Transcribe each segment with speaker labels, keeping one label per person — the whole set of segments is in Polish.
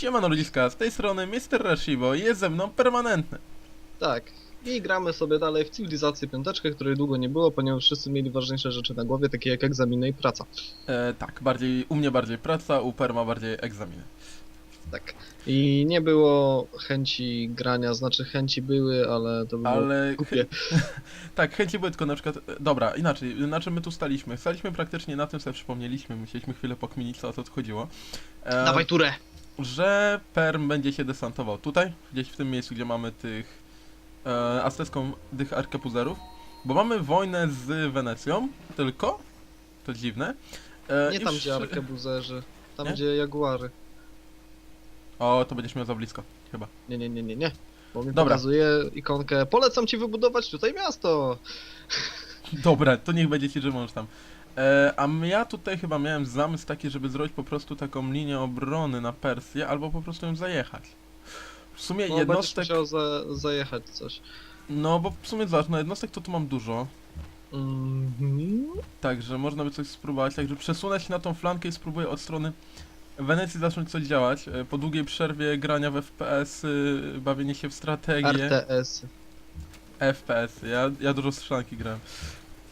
Speaker 1: Siemano ludziska, z tej strony Mr. Rashibo i jest ze mną permanentny.
Speaker 2: Tak. I gramy sobie dalej w cywilizację piąteczkę, której długo nie było, ponieważ wszyscy mieli ważniejsze rzeczy na głowie, takie jak egzaminy i praca.
Speaker 1: E, tak, bardziej, u mnie bardziej praca, u Perma bardziej egzaminy.
Speaker 2: Tak. I nie było chęci grania, znaczy chęci były, ale to było
Speaker 1: Ale
Speaker 2: głupie.
Speaker 1: tak, chęci były tylko na przykład, e, dobra, inaczej, na czym my tu staliśmy? Staliśmy praktycznie na tym, sobie przypomnieliśmy, musieliśmy chwilę pokminić, co o co tu chodziło. E,
Speaker 2: Dawaj turę!
Speaker 1: Że Perm będzie się desantował tutaj, gdzieś w tym miejscu, gdzie mamy tych e, aztecką tych arkepuzerów, bo mamy wojnę z Wenecją, tylko, to dziwne. E,
Speaker 2: Nie tam,
Speaker 1: wszy-
Speaker 2: gdzie arkebuzerzy. Tam,
Speaker 1: Nie?
Speaker 2: gdzie jaguary.
Speaker 1: O, to będziesz miał za blisko, chyba.
Speaker 2: Nie, nie, nie, nie, nie. Bo mi
Speaker 1: Dobra.
Speaker 2: pokazuje ikonkę. Polecam ci wybudować tutaj miasto!
Speaker 1: Dobra, to niech będzie ci, że możesz tam. E, a m- ja tutaj chyba miałem zamysł taki, żeby zrobić po prostu taką linię obrony na Persję, albo po prostu ją zajechać. W sumie
Speaker 2: No, będziesz
Speaker 1: jednostek,
Speaker 2: musiał za, zajechać coś.
Speaker 1: no bo w sumie zobacz, no jednostek to tu mam dużo,
Speaker 2: Mhm.
Speaker 1: także można by coś spróbować, także przesunę się na tą flankę i spróbuję od strony Wenecji zacząć coś działać. E, po długiej przerwie grania w FPS, y, bawienie się w strategię,
Speaker 2: RTS.
Speaker 1: FPS, ja, ja dużo z flanki grałem.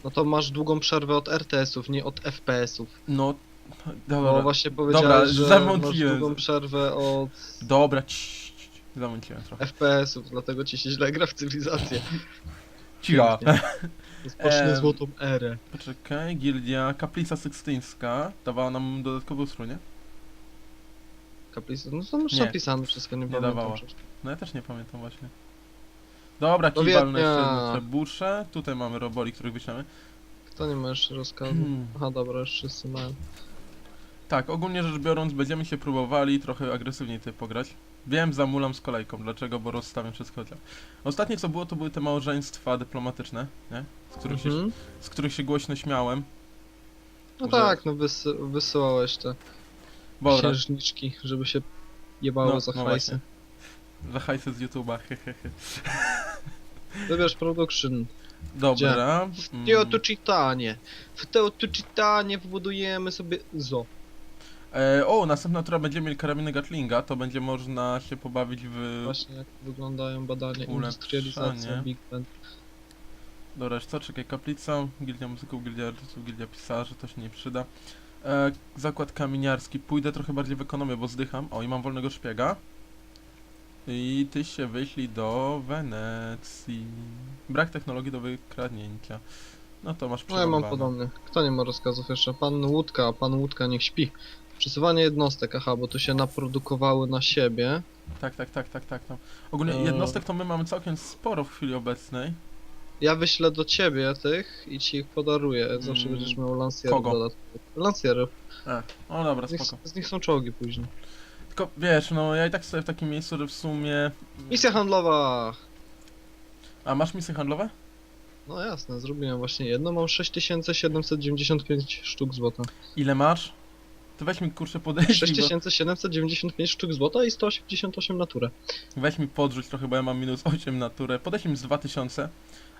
Speaker 2: No to masz długą przerwę od RTS-ów, nie od FPS-ów.
Speaker 1: No,
Speaker 2: Bo
Speaker 1: dobra,
Speaker 2: właśnie powiedziałeś,
Speaker 1: Dobra,
Speaker 2: że masz długą przerwę od
Speaker 1: dobra, cii, cii, zamąciłem trochę.
Speaker 2: FPS-ów, dlatego ci się źle gra w cywilizację. Pięknie. Rozpocznę
Speaker 1: Em.
Speaker 2: złotą erę.
Speaker 1: Poczekaj, gildia Kaplica Sykstyńska dawała nam dodatkową stronę.
Speaker 2: Kaplica, no to masz
Speaker 1: Nie.
Speaker 2: napisane wszystko, nie,
Speaker 1: Nie
Speaker 2: pamiętam.
Speaker 1: dawała.
Speaker 2: przecież.
Speaker 1: No ja też nie pamiętam właśnie. Dobra,
Speaker 2: Do Wiednia.
Speaker 1: jeszcze trebusze. Tutaj mamy roboli, których wyślemy.
Speaker 2: Kto nie ma jeszcze rozkazu?
Speaker 1: Hmm.
Speaker 2: Aha, dobra, już wszyscy mają.
Speaker 1: Tak, ogólnie rzecz biorąc, będziemy się próbowali trochę agresywniej tutaj pograć. Wiem, zamulam z kolejką. Dlaczego? Bo rozstawiam wszystko dla. Ostatnie co było, to były te małżeństwa dyplomatyczne, nie? Z których, się,
Speaker 2: Mhm.
Speaker 1: z których się głośno śmiałem.
Speaker 2: No
Speaker 1: że-
Speaker 2: tak, no wysy wysyłałeś te
Speaker 1: Dobra,
Speaker 2: księżniczki, żeby się jebało
Speaker 1: No,
Speaker 2: za
Speaker 1: no
Speaker 2: hajsy.
Speaker 1: za hajsy z YouTube'a, hehehe.
Speaker 2: Wybierz production.
Speaker 1: Dobra.
Speaker 2: W
Speaker 1: mm,
Speaker 2: Teotyczytanie. W Teotyczytanie wbudujemy sobie zo.
Speaker 1: E, o, następna tura będziemy mieli karabiny Gatlinga, to będzie można się pobawić w...
Speaker 2: Właśnie jak wyglądają badania,
Speaker 1: Ulepszanie.
Speaker 2: industrializacja, Big Band.
Speaker 1: Dobra, co, czekaj, kaplica, gildia muzyków, gildia artystów, gildia pisarzy, to się nie przyda. E, zakład kamieniarski, pójdę trochę bardziej w ekonomię, bo zdycham. O, i mam wolnego szpiega. I ty się wyślij do Wenecji. Brak technologii do wykradnięcia. No to masz
Speaker 2: No ja mam
Speaker 1: przerąbane.
Speaker 2: podobny. Kto nie ma rozkazów jeszcze? Pan Łódka, pan Łódka niech śpi. Przesuwanie jednostek, aha, bo tu się naprodukowały na siebie.
Speaker 1: Tak, tak, tak, tak, tak. No. Ogólnie
Speaker 2: E.
Speaker 1: jednostek to my mamy całkiem sporo w chwili obecnej.
Speaker 2: Ja wyślę do ciebie tych i ci ich podaruję. Zawsze
Speaker 1: Mm,
Speaker 2: będziesz miał lansjerów
Speaker 1: kogo?
Speaker 2: dodatkowych. Lansjerów.
Speaker 1: E, o dobra,
Speaker 2: Z nich,
Speaker 1: spoko.
Speaker 2: z nich są czołgi później.
Speaker 1: Tylko wiesz, no ja i tak stoję w takim miejscu, że w sumie...
Speaker 2: Misja handlowa!
Speaker 1: A masz misje handlowe?
Speaker 2: No jasne, zrobiłem właśnie jedno. Mam 6795 sztuk złota.
Speaker 1: Ile masz? To weź mi kurczę podejść, bo...
Speaker 2: 6795 sztuk złota i 188 naturę.
Speaker 1: weź mi podrzuć trochę, bo ja mam minus 8 na turę. Podejść mi z 2000.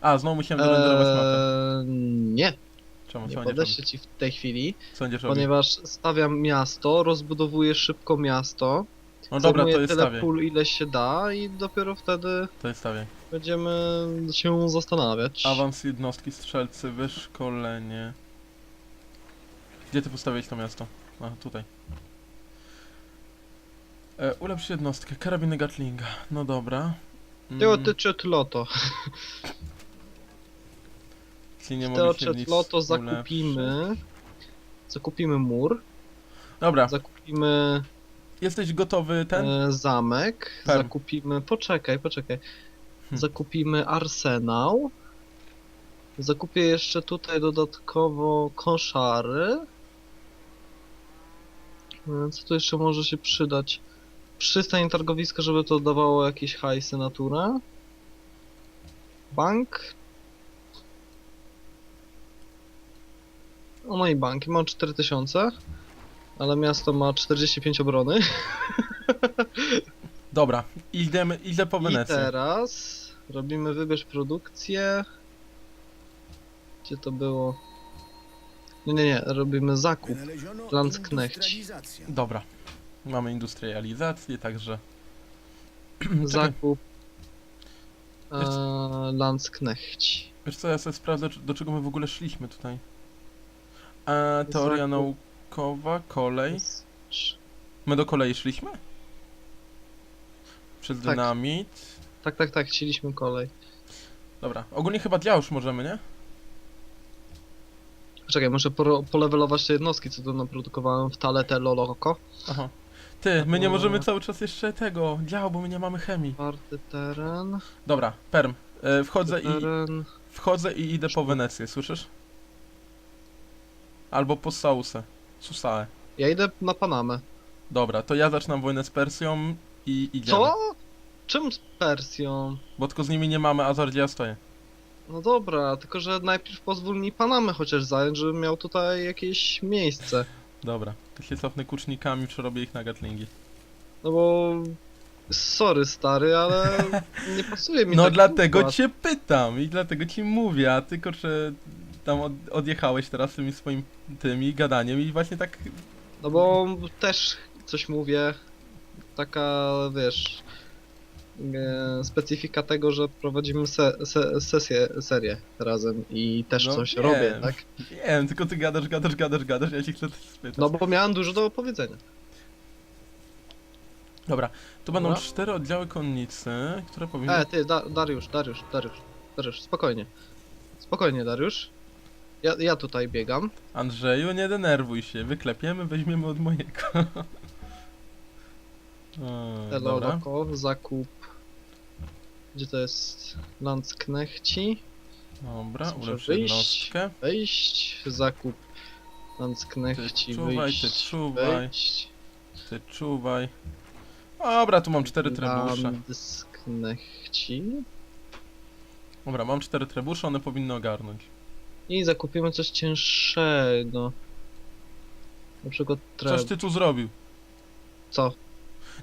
Speaker 1: A, znowu musiałem dorenderować mapę.
Speaker 2: Eee, nie,
Speaker 1: Czemu,
Speaker 2: nie
Speaker 1: czemu,
Speaker 2: podeślę ci w tej chwili,
Speaker 1: robił?
Speaker 2: ponieważ stawiam miasto, rozbudowuję szybko miasto,
Speaker 1: No dobra, to jest
Speaker 2: tyle
Speaker 1: stawiaj.
Speaker 2: pól ile się da i dopiero wtedy
Speaker 1: To jest
Speaker 2: będziemy się zastanawiać.
Speaker 1: Awans jednostki, strzelcy, wyszkolenie. Gdzie ty postawiłeś to miasto? A, tutaj. E, ulepsz jednostkę, karabiny Gatlinga. No dobra. Mm,
Speaker 2: Teotyczyt Loto.
Speaker 1: czyli nie mogę się nic
Speaker 2: Loto
Speaker 1: ulepszyć.
Speaker 2: zakupimy. Zakupimy mur,
Speaker 1: Dobra,
Speaker 2: zakupimy
Speaker 1: jesteś gotowy ten?
Speaker 2: e, zamek,
Speaker 1: Perm.
Speaker 2: zakupimy. Poczekaj, poczekaj.
Speaker 1: Hm.
Speaker 2: Zakupimy arsenał. Zakupię jeszcze tutaj dodatkowo koszary. E, Co tu jeszcze może się przydać? Przystań targowiska, żeby to dawało jakieś hajsy natura. Bank. O no i banki, mam 4000. Ale miasto ma 45 obrony.
Speaker 1: Dobra, idziemy, idę po
Speaker 2: I
Speaker 1: Wenecję.
Speaker 2: teraz robimy wybierz produkcję. Gdzie to było? Nie, nie, nie, robimy zakup. Landsknecht.
Speaker 1: Dobra. Mamy industrializację, także...
Speaker 2: Zakup. E, Landsknecht.
Speaker 1: wiesz co, ja sobie sprawdzę, do czego my w ogóle szliśmy tutaj. E, teoria
Speaker 2: Zakup.
Speaker 1: naukowa, kolej. My do kolei szliśmy? Przez
Speaker 2: Tak.
Speaker 1: dynamit.
Speaker 2: Tak, tak, tak, chcieliśmy kolej.
Speaker 1: Dobra, ogólnie chyba dla już możemy, nie?
Speaker 2: Czekaj, muszę poro- polewelować te jednostki, co tu naprodukowałem w Talete Loloko.
Speaker 1: Aha. Ty, my nie
Speaker 2: Eee.
Speaker 1: możemy cały czas jeszcze tego dział, bo my nie mamy chemii.
Speaker 2: Czwarty teren.
Speaker 1: Dobra, perm. E, wchodzę i
Speaker 2: teren.
Speaker 1: wchodzę i idę po Wenecję, słyszysz? Albo po Sausę. Susae.
Speaker 2: Ja idę na Panamę.
Speaker 1: Dobra, to ja zaczynam wojnę z Persją i idziemy.
Speaker 2: Co? Czym z Persją?
Speaker 1: Bo tylko z nimi nie mamy, a Zardzie ja stoję.
Speaker 2: No dobra, tylko że najpierw pozwól mi Panamę chociaż zająć, żebym miał tutaj jakieś miejsce.
Speaker 1: Dobra, to się cofnę kucznikami, przerobię ich na gatlingi.
Speaker 2: No bo... Sorry stary, ale nie pasuje mi
Speaker 1: No
Speaker 2: taki
Speaker 1: dlatego
Speaker 2: układ.
Speaker 1: cię pytam i dlatego ci mówię, a ty kurczę tam od, odjechałeś teraz tymi swoim tymi gadaniem i właśnie tak
Speaker 2: No bo też coś mówię. Taka, wiesz... e, Specyfika tego, że prowadzimy se, se, sesję, serię razem i też
Speaker 1: No
Speaker 2: coś
Speaker 1: wiem.
Speaker 2: robię, tak?
Speaker 1: wiem, tylko ty gadasz, gadasz, gadasz, gadasz, ja ci chcę coś spytać.
Speaker 2: No bo miałem dużo do opowiedzenia.
Speaker 1: Dobra, tu będą
Speaker 2: Dobra.
Speaker 1: cztery oddziały konnicy, które powinny...
Speaker 2: E, ty, da, Dariusz, Dariusz, Dariusz, Dariusz, spokojnie. Spokojnie, Dariusz. Ja, ja tutaj biegam.
Speaker 1: Andrzeju, nie denerwuj się, wyklepiemy, weźmiemy od mojego. o,
Speaker 2: Elo,
Speaker 1: dobra.
Speaker 2: zakup. Gdzie to jest? Landsknechci.
Speaker 1: Dobra,
Speaker 2: Muszę
Speaker 1: ulepsz
Speaker 2: wyjść.
Speaker 1: jednostkę.
Speaker 2: Wejść, zakup. Landsknechci,
Speaker 1: Ty czuwaj, ty
Speaker 2: wyjść,
Speaker 1: czuwaj.
Speaker 2: wejść.
Speaker 1: Ty czuwaj. Dobra, tu mam cztery trebusze.
Speaker 2: Landsknechci.
Speaker 1: Dobra, mam cztery trebusze, one powinny ogarnąć.
Speaker 2: I zakupimy coś cięższego. Na przykład treb.
Speaker 1: Coś ty tu zrobił.
Speaker 2: Co?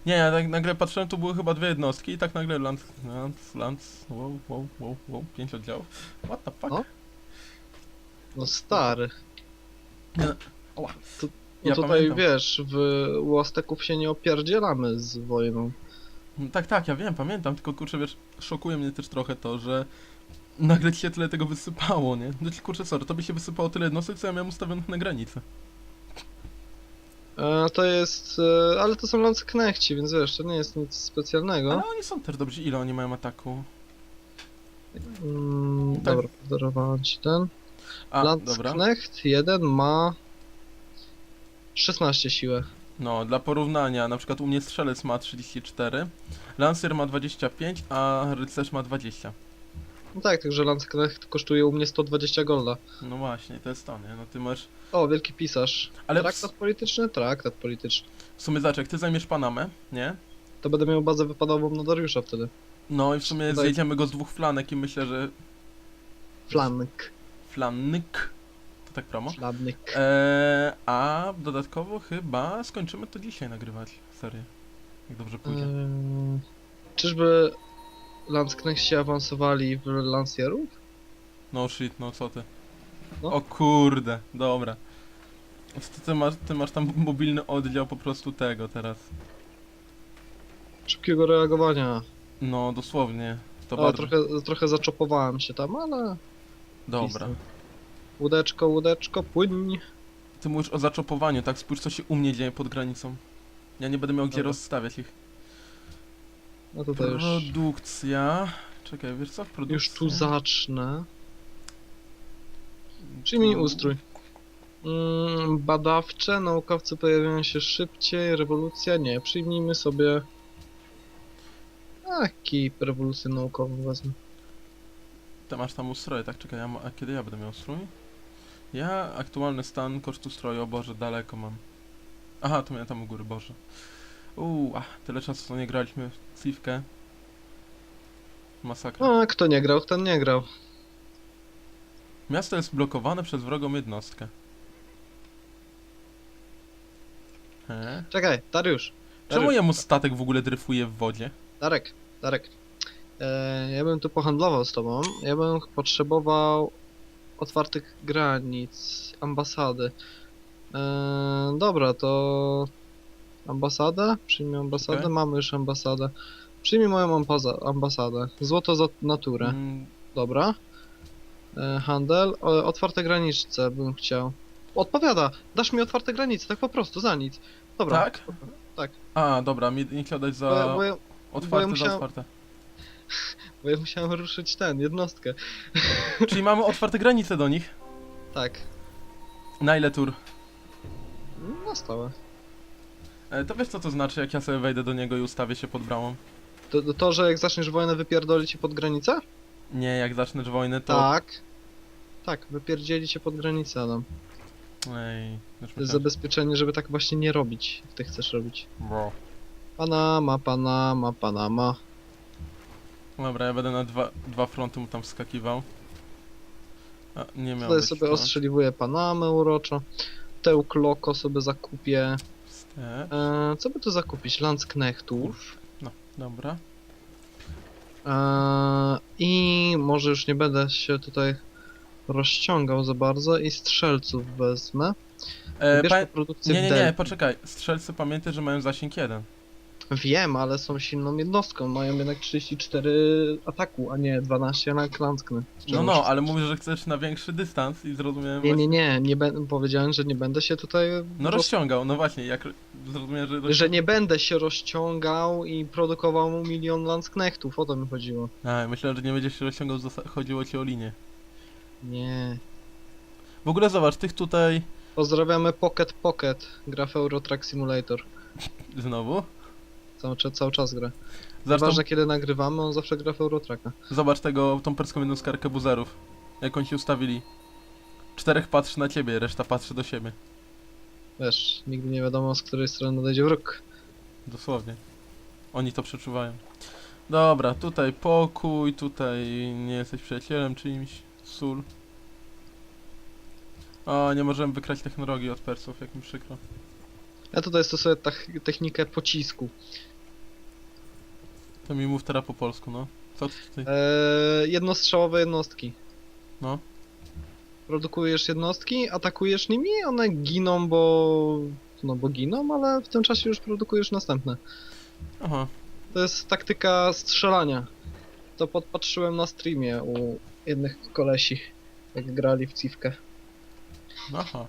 Speaker 1: Nie, ja tak nagle patrzyłem, tu były chyba dwie jednostki i tak nagle Lance, Lance, Lance, wow, wow, wow, wow, pięć oddziałów. What the fuck?
Speaker 2: No. No stary.
Speaker 1: Nie, oła.
Speaker 2: No
Speaker 1: Ja
Speaker 2: tutaj
Speaker 1: pamiętam.
Speaker 2: wiesz, w u Azteków się nie opierdzielamy z wojną.
Speaker 1: No Tak, tak, ja wiem, pamiętam, tylko kurczę, wiesz, szokuje mnie też trochę to, że nagle ci się tyle tego wysypało, nie? No kurczę, sorry, to by się wysypało tyle jednostek, co ja miałem ustawionych na granicy.
Speaker 2: E, to jest. E, ale to są Landsknechci, więc wiesz, to nie jest nic specjalnego.
Speaker 1: Ale oni są też dobrzy, ile oni mają ataku?
Speaker 2: Mm,
Speaker 1: tak.
Speaker 2: Dobra, podarowałem ci ten.
Speaker 1: A, dobra.
Speaker 2: Jeden ma 16 siłę.
Speaker 1: No, dla porównania, na przykład u mnie strzelec ma 34, lancer ma 25, a rycerz ma 20.
Speaker 2: No tak, także Landsknecht kosztuje u mnie 120 golda.
Speaker 1: No właśnie, to jest to, nie? No ty masz...
Speaker 2: O, wielki pisarz.
Speaker 1: Ale
Speaker 2: Traktat polityczny? Traktat polityczny.
Speaker 1: w sumie zobacz, jak ty zajmiesz Panamę, nie?
Speaker 2: To będę miał bazę wypadową na Dariusza wtedy.
Speaker 1: No i w sumie
Speaker 2: Tutaj-
Speaker 1: zjedziemy go z dwóch flanek i myślę, że...
Speaker 2: Flank.
Speaker 1: Flannyk. To tak promo?
Speaker 2: Flank.
Speaker 1: Eee, a dodatkowo chyba skończymy to dzisiaj nagrywać serię. Jak dobrze pójdzie.
Speaker 2: Eee, czyżby Landsknechci awansowali w Lancierów?
Speaker 1: No shit, no co ty.
Speaker 2: No.
Speaker 1: O kurde, dobra. Ty, ty, masz, ty masz tam mobilny oddział po prostu tego teraz.
Speaker 2: Szybkiego reagowania.
Speaker 1: No dosłownie. To bardzo...
Speaker 2: trochę, trochę zaczopowałem się tam, ale...
Speaker 1: Dobra.
Speaker 2: pisnę. Łódeczko, łódeczko, płyń.
Speaker 1: Ty mówisz o zaczopowaniu, tak? Spójrz co się u mnie dzieje pod granicą. Ja nie będę miał gdzie
Speaker 2: Dobra.
Speaker 1: rozstawiać ich.
Speaker 2: No tutaj już,
Speaker 1: Produkcja. Czekaj, wiesz co? Produkcja.
Speaker 2: już tu zacznę. Przyjmij ustrój. Mm, badawcze, naukowcy pojawiają się szybciej, rewolucja nie. Przyjmijmy sobie... Taki rewolucję naukową wezmę.
Speaker 1: Ty masz tam ustroje, tak? Czekaj, ja ma... a kiedy ja będę miał strój? Ja aktualny stan kosztu stroju, o Boże, daleko mam. Aha, to miałem tam u góry, Boże. Uuu, ach, tyle czasu co nie graliśmy w Civkę. Masakra.
Speaker 2: A, kto nie grał, ten nie grał.
Speaker 1: Miasto jest blokowane przez wrogą jednostkę. He?
Speaker 2: Czekaj, Dariusz.
Speaker 1: Czemu
Speaker 2: Dariusz,
Speaker 1: jemu statek w ogóle dryfuje w wodzie?
Speaker 2: Darek, Darek. E, ja bym tu pohandlował z tobą. Ja bym potrzebował otwartych granic, ambasady. E, dobra, to Ambasadę? Przyjmij ambasadę?
Speaker 1: Okej.
Speaker 2: Mamy już ambasadę. Przyjmij moją ambaza- ambasadę. Złoto za naturę.
Speaker 1: Mm,
Speaker 2: Dobra. E, handel. O, otwarte granice bym chciał. Odpowiada! Dasz mi otwarte granice, tak po prostu, za nic. Dobra.
Speaker 1: Tak?
Speaker 2: Tak.
Speaker 1: A, dobra, mi nie chciał dać za
Speaker 2: Bo, ja- bo, ja,
Speaker 1: otwarte, za
Speaker 2: musiałem-
Speaker 1: otwarte.
Speaker 2: bo ja musiałem ruszyć ten, jednostkę.
Speaker 1: Czyli mamy otwarte granice do nich.
Speaker 2: Tak.
Speaker 1: Na ile tur?
Speaker 2: Na stałe.
Speaker 1: E, to wiesz co to znaczy, jak ja sobie wejdę do niego i ustawię się pod bramą?
Speaker 2: To, to, to że jak zaczniesz wojnę, wypierdoli cię pod granicę?
Speaker 1: Nie, jak zacznę wojnę, to...
Speaker 2: Tak. Tak, wypierdzieli cię pod granicę, Adam.
Speaker 1: Ej, już
Speaker 2: To jest
Speaker 1: myślałem-
Speaker 2: zabezpieczenie, żeby tak właśnie nie robić, jak ty chcesz robić.
Speaker 1: Bro.
Speaker 2: Panama, Panama, Panama.
Speaker 1: Dobra, ja będę na dwa, dwa fronty mu tam wskakiwał. A, nie miał
Speaker 2: Tutaj
Speaker 1: być
Speaker 2: sobie
Speaker 1: front.
Speaker 2: ostrzeliwuję Panamę uroczo. Tełk Loko sobie zakupię. Eee, co by tu zakupić? Landsknechtów.
Speaker 1: Dobra.
Speaker 2: Eee, I może już nie będę się tutaj rozciągał za bardzo i strzelców wezmę.
Speaker 1: E,
Speaker 2: Bierz
Speaker 1: pa...
Speaker 2: po produkcję
Speaker 1: Nie, nie, nie,
Speaker 2: Delphi.
Speaker 1: poczekaj. Strzelcy pamiętaj, że mają zasięg 1.
Speaker 2: Wiem, ale są silną jednostką. Mają jednak 34 ataku, a nie 12 na Landsknecht.
Speaker 1: No, no, ale mówisz, że chcesz na większy dystans i zrozumiałem
Speaker 2: Nie,
Speaker 1: właśnie...
Speaker 2: nie, nie, nie będę, powiedziałem, że nie będę się tutaj...
Speaker 1: No
Speaker 2: roz-
Speaker 1: rozciągał, no właśnie, jak zrozumiałem, że...
Speaker 2: Że nie będę się rozciągał i produkował mu milion Landsknechtów, o to mi chodziło.
Speaker 1: A, myślałem, że nie będziesz się rozciągał, zosta- chodziło ci o linię.
Speaker 2: Nie.
Speaker 1: W ogóle zobacz, tych tutaj...
Speaker 2: Pozdrawiamy Pocket Pocket, gra w Euro Truck Simulator.
Speaker 1: Znowu?
Speaker 2: Cały, czas- cały czas gra.
Speaker 1: Zresztą,
Speaker 2: Ważne kiedy nagrywamy, on zawsze gra w Euro Trucka.
Speaker 1: zobacz tego, tą perską jedną skarkę buzerów. Jak oni się ustawili. Czterech patrzy na ciebie, reszta patrzy do siebie.
Speaker 2: Wiesz, nigdy nie wiadomo z której strony nadejdzie wróg.
Speaker 1: Dosłownie. Oni to przeczuwają. Dobra, tutaj pokój, tutaj nie jesteś przyjacielem czyimś. Sól. O, nie możemy wykrać technologii od Persów, jak mi przykro.
Speaker 2: Ja tutaj stosuję technikę pocisku.
Speaker 1: To mi mów teraz po polsku, no. Co ty tutaj?
Speaker 2: Eee, jednostrzałowe jednostki.
Speaker 1: No.
Speaker 2: Produkujesz jednostki, atakujesz nimi, one giną, bo... No bo giną, ale w tym czasie już produkujesz następne.
Speaker 1: Aha.
Speaker 2: To jest taktyka strzelania. To podpatrzyłem na streamie u jednych kolesi, jak grali w Civkę.
Speaker 1: Aha.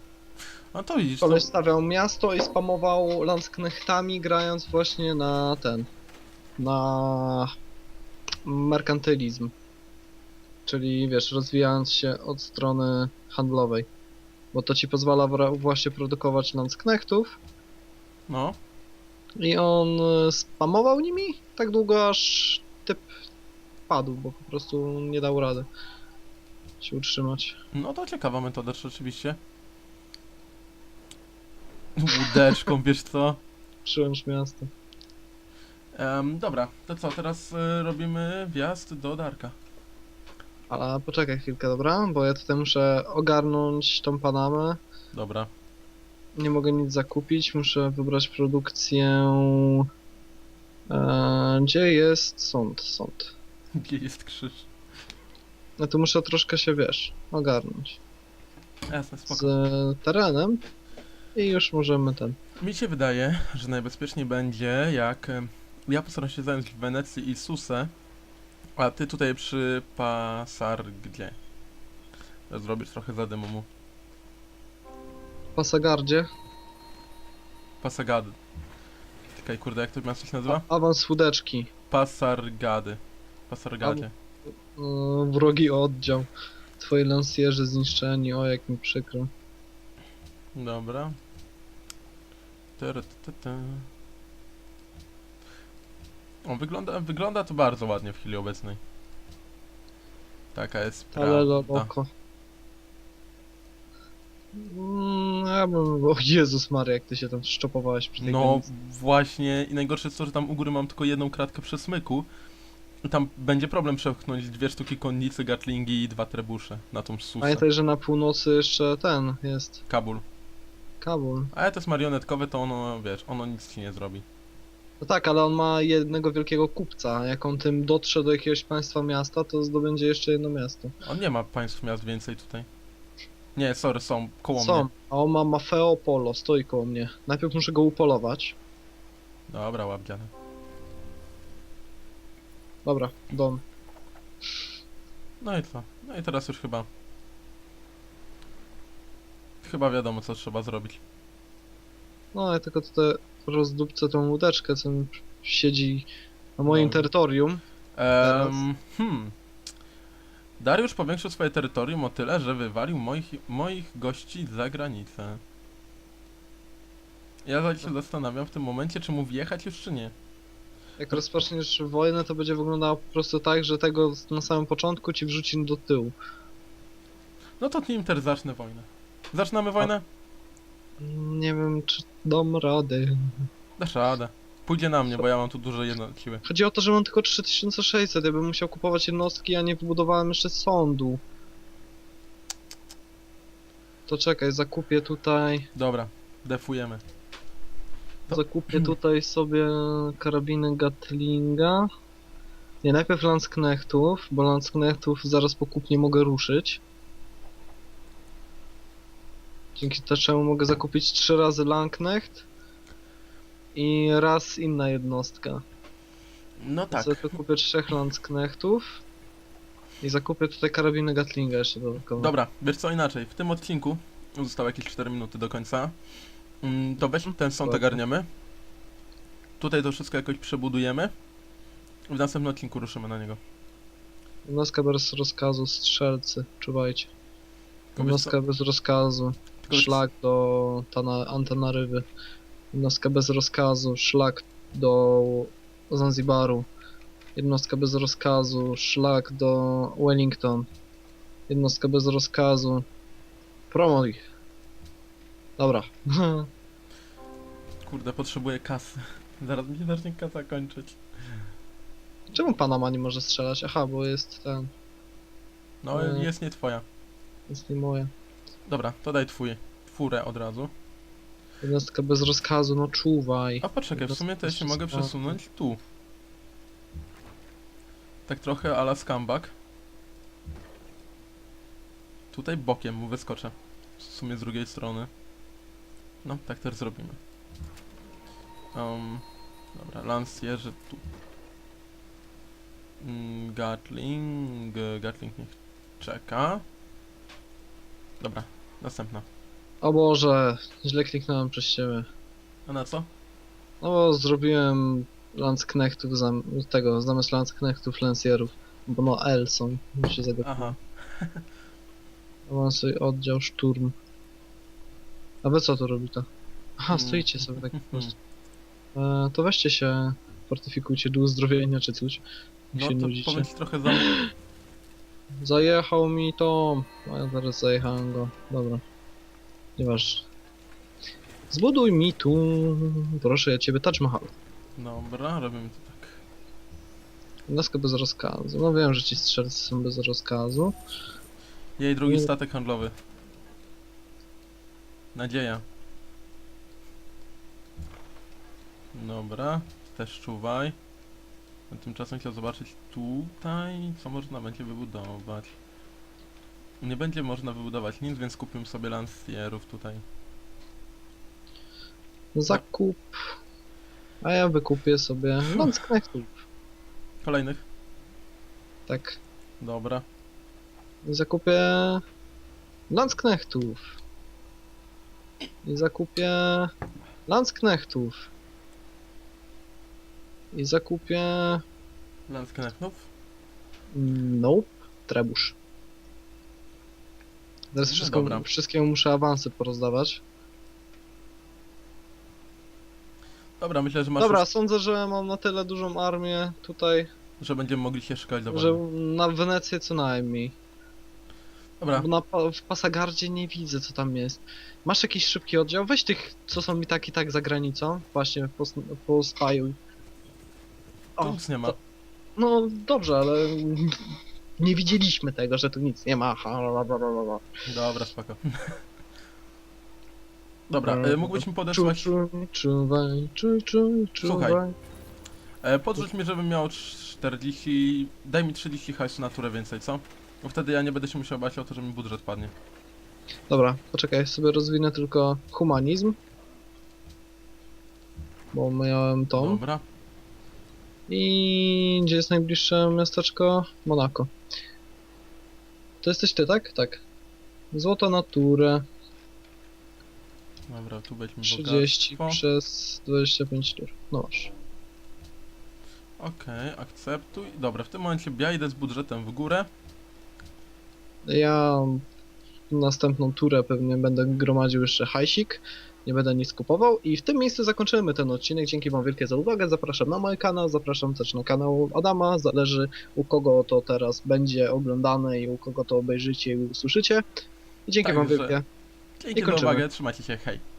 Speaker 1: No to widzisz, to...
Speaker 2: Koleś stawiał miasto i spamował Landsknechtami, grając właśnie na ten... na... merkantylizm. Czyli wiesz, rozwijając się od strony handlowej. Bo to ci pozwala właśnie produkować Landsknechtów
Speaker 1: No.
Speaker 2: i on e, spamował nimi tak długo, aż typ padł, bo po prostu nie dał rady się utrzymać.
Speaker 1: No to ciekawa metoda rzeczywiście. Łódeczką, wiesz co?
Speaker 2: Przyłącz miasto.
Speaker 1: Em, dobra, to co, teraz y, robimy wjazd do Darka.
Speaker 2: Ale poczekaj chwilkę, dobra? Bo ja tutaj muszę ogarnąć tą Panamę.
Speaker 1: Dobra.
Speaker 2: Nie mogę nic zakupić, muszę wybrać produkcję... E, gdzie jest sąd? Sąd.
Speaker 1: Gdzie jest krzyż?
Speaker 2: No to muszę troszkę się, wiesz, ogarnąć
Speaker 1: Jasne,
Speaker 2: z
Speaker 1: spoko.
Speaker 2: terenem i już możemy ten...
Speaker 1: Mi się wydaje, że najbezpieczniej będzie jak em, ja postaram się zająć w Wenecji i Susę, a ty tutaj przy Pasargdzie. Zrobisz trochę zadymu mu.
Speaker 2: Pasagardzie.
Speaker 1: Pasagady. Czekaj, kurde, jak to miasto się nazywa?
Speaker 2: Awans łódeczki.
Speaker 1: Pasargady. Pasargadzie.
Speaker 2: Yy, wrogi oddział. Twoi lansjerzy zniszczeni, o jak mi przykro.
Speaker 1: Dobra. Tere, te, te, te. O, wygląda, wygląda to bardzo ładnie w chwili obecnej. Taka jest
Speaker 2: Ale
Speaker 1: prawda.
Speaker 2: loko. Mm, ja bym... O Jezus Maria, jak ty się tam szczopowałeś przy tej
Speaker 1: No
Speaker 2: granicy.
Speaker 1: właśnie i najgorsze jest to, że tam u góry mam tylko jedną kratkę przesmyku. I tam będzie problem przepchnąć dwie sztuki konnicy, gatlingi i dwa trebusze na tą susę.
Speaker 2: Pamiętaj, że na północy jeszcze ten jest.
Speaker 1: Kabul.
Speaker 2: Kabul.
Speaker 1: A jak to jest marionetkowe, to ono, wiesz, ono nic ci nie zrobi.
Speaker 2: No tak, ale on ma jednego wielkiego kupca. Jak on tym dotrze do jakiegoś państwa miasta, to zdobędzie jeszcze jedno miasto.
Speaker 1: On nie ma państw miast więcej tutaj. Nie, sorry, są koło
Speaker 2: Są.
Speaker 1: mnie.
Speaker 2: A on ma Mafeo Polo, stoi koło mnie. Najpierw muszę go upolować.
Speaker 1: Dobra, łapdziane.
Speaker 2: Dobra, dom.
Speaker 1: No i co? No i teraz już chyba... Chyba wiadomo, co trzeba zrobić.
Speaker 2: No ja tylko tutaj rozdupcę tą łódeczkę, co mi siedzi na moim
Speaker 1: Dobra.
Speaker 2: terytorium.
Speaker 1: Ehm, hmm. Dariusz powiększył swoje terytorium o tyle, że wywalił moich, moich gości za granicę. Ja zaś się zastanawiam w tym momencie, czy mu wjechać już, czy nie.
Speaker 2: Jak rozpoczniesz wojnę, to będzie wyglądało po prostu tak, że tego na samym początku ci wrzuci do tyłu.
Speaker 1: No to nim też zacznę wojnę. Zaczynamy wojnę?
Speaker 2: Nie wiem, czy dam rady.
Speaker 1: Dasz radę. Pójdzie na mnie, bo ja mam tu duże jedno siły.
Speaker 2: Chodzi o to, że mam tylko 3600, ja bym musiał kupować jednostki, a nie wybudowałem jeszcze sądu. To czekaj, zakupię tutaj,
Speaker 1: Dobra, defujemy. To-
Speaker 2: zakupię tutaj sobie karabiny Gatlinga. Nie, najpierw Landsknechtów, bo Landsknechtów zaraz po kupnie mogę ruszyć. Dzięki czemu mogę zakupić trzy razy Landknecht i raz inna jednostka.
Speaker 1: No tak.
Speaker 2: Tu kupię trzech Landsknechtów i zakupię tutaj karabiny Gatlinga jeszcze dodatkowo.
Speaker 1: Dobra, wiesz co inaczej. W tym odcinku zostały jakieś 4 minuty do końca. Mm, To weź ten sąd ogarniemy. Tutaj to wszystko jakoś przebudujemy. W następnym odcinku ruszymy na niego.
Speaker 2: Jednostka bez rozkazu, strzelcy, czuwajcie. Jednostka bez rozkazu, szlak do tana, Antanarywy. Jednostka bez rozkazu, szlak do Zanzibaru. Jednostka bez rozkazu, szlak do Wellington. Jednostka bez rozkazu. Promuj. Dobra.
Speaker 1: Kurde, potrzebuję kasy. Zaraz mi się zacznie kasa kończyć.
Speaker 2: Czemu Panama nie może strzelać? Aha, bo jest ten.
Speaker 1: No,
Speaker 2: E.
Speaker 1: jest nie twoja.
Speaker 2: Jest nie moje.
Speaker 1: Dobra, to daj twój. Furę od razu.
Speaker 2: Jednostka bez rozkazu, no czuwaj.
Speaker 1: A poczekaj, w sumie to ja się mogę przesunąć tu. Tak trochę ala scumbag. Tutaj bokiem mu wyskoczę. W sumie z drugiej strony. No, tak też zrobimy. Um, dobra, lansjerzy tu. Mm, Gatling, Gatling niech czeka. Dobra, następna.
Speaker 2: O Boże, źle kliknąłem przez ciebie.
Speaker 1: A na co?
Speaker 2: No bo zrobiłem Landsknechtów zam tego, zamiast Landsknechtów Lancierów. Bo no L są, mi się zagapiło.
Speaker 1: Aha,
Speaker 2: Awansuj oddział szturm. A wy co tu robi to? Aha,
Speaker 1: Mm.
Speaker 2: stoicie sobie tak po prostu. E, to weźcie się, fortyfikujcie do uzdrowienia czy coś.
Speaker 1: No
Speaker 2: się
Speaker 1: to
Speaker 2: nudzicie.
Speaker 1: powiem ci trochę za...
Speaker 2: Zajechał mi to. A ja zaraz zajechałem go. Dobra. Nieważne. Zbuduj mi tu. Proszę ja ciebie Taj Mahal.
Speaker 1: Dobra, robimy to tak.
Speaker 2: Jednostka bez rozkazu. No wiem, że ci strzelcy są bez rozkazu.
Speaker 1: Jej drugi
Speaker 2: Nie-
Speaker 1: statek handlowy. Nadzieja. Dobra, też czuwaj. Tymczasem chciał zobaczyć tutaj, co można będzie wybudować. Nie będzie można wybudować nic, więc kupimy sobie lansierów tutaj.
Speaker 2: Zakup. A ja wykupię sobie Landsknechtów.
Speaker 1: Kolejnych?
Speaker 2: Tak.
Speaker 1: Dobra.
Speaker 2: I zakupię Landsknechtów. I zakupię Landsknechtów. I zakupię...
Speaker 1: Lansknechtów?
Speaker 2: Nope. Trebusz. Teraz
Speaker 1: No
Speaker 2: wszystko,
Speaker 1: dobra.
Speaker 2: wszystkiemu muszę awansy porozdawać.
Speaker 1: Dobra, myślę, że masz
Speaker 2: Dobra,
Speaker 1: już,
Speaker 2: sądzę, że mam na tyle dużą armię tutaj,
Speaker 1: że będziemy mogli się szukać do
Speaker 2: że na Wenecję co najmniej.
Speaker 1: Dobra,
Speaker 2: Bo na, w Pasagardzie nie widzę co tam jest. Masz jakiś szybki oddział? Weź tych, co są mi tak i tak za granicą. Właśnie, po, po spaju.
Speaker 1: Tu nic nie ma.
Speaker 2: no dobrze, ale nie widzieliśmy tego, że tu nic nie ma. Ha, la, la, la, la, la.
Speaker 1: Dobra, spoko.
Speaker 2: Dobra,
Speaker 1: e, mógłbyś mi
Speaker 2: Czu,
Speaker 1: podesłać...
Speaker 2: czu, czuwaj, czu, czu,
Speaker 1: Słuchaj.
Speaker 2: czuwaj.
Speaker 1: E, podrzuć mi, żebym miał 40... Daj mi 30 hajsu na turę więcej, co? Bo wtedy ja nie będę się musiał bać o to, że mi budżet padnie.
Speaker 2: Dobra, poczekaj, sobie rozwinę tylko humanizm. bo miałem tą.
Speaker 1: Dobra.
Speaker 2: I gdzie jest najbliższe miasteczko? Monako. To jesteś ty, tak? Tak. Złota naturę.
Speaker 1: Dobra, tu weźmy
Speaker 2: 30
Speaker 1: bogactwo.
Speaker 2: przez 25 tur. No masz.
Speaker 1: Okej, akceptuj. Dobra, w tym momencie ja idę z budżetem w górę.
Speaker 2: Ja następną turę pewnie będę gromadził jeszcze hajsik. Nie będę nic kupował i w tym miejscu zakończymy ten odcinek. Dzięki wam wielkie za uwagę. Zapraszam na mój kanał, zapraszam też na kanał Adama. Zależy u kogo to teraz będzie oglądane i u kogo to obejrzycie i usłyszycie. I dzięki wam
Speaker 1: Także
Speaker 2: wielkie.
Speaker 1: Dzięki za
Speaker 2: kończymy.
Speaker 1: uwagę, trzymajcie się, hej.